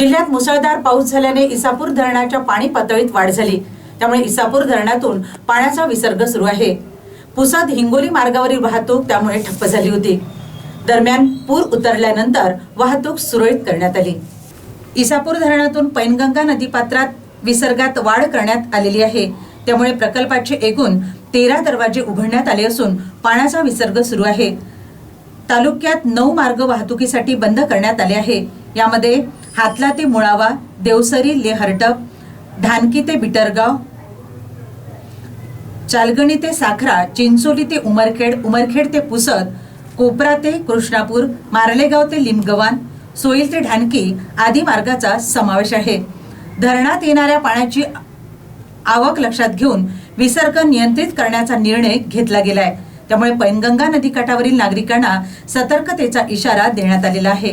जिल्ह्यात मुसळधार पाऊस झाल्याने इसापूर धरणाच्या पाणी पातळीत वाढ झाली. त्यामुळे इसापूर धरणातून पाण्याचा विसर्ग सुरू आहे. पुसद हिंगोली मार्गावरील वाहतूक त्यामुळे ठप्प झाली होती. दरम्यान पूर उतरल्यानंतर वाहतूक सुरळीत करण्यात आली. इसापूर धरणातून पैनगंगा नदीपात्रात विसर्गात वाढ करण्यात आलेली आहे. त्यामुळे प्रकल्पाचे एकूण तेरा दरवाजे उघडण्यात आले असून पाण्याचा विसर्ग सुरू आहे. तालुक्यात नऊ मार्ग वाहतुकीसाठी बंद करण्यात आले आहे. यामध्ये हातला ते मुळावा देवसरी ले हरटप धानकी ते बिटरगाव चालगणी ते साखरा चिंचोली ते उमरखेड उमरखेड ते पुसद कोपरा ते कृष्णापूर मार्लेगाव ते लिमगवान सोईल ते ढानकी आदी मार्गाचा समावेश आहे. धरणात येणाऱ्या पाण्याची आवक लक्षात घेऊन विसर्ग नियंत्रित करण्याचा निर्णय घेतला गेलाय. त्यामुळे पैनगंगा नदीकाठावरील नागरिकांना सतर्कतेचा इशारा देण्यात आलेला आहे.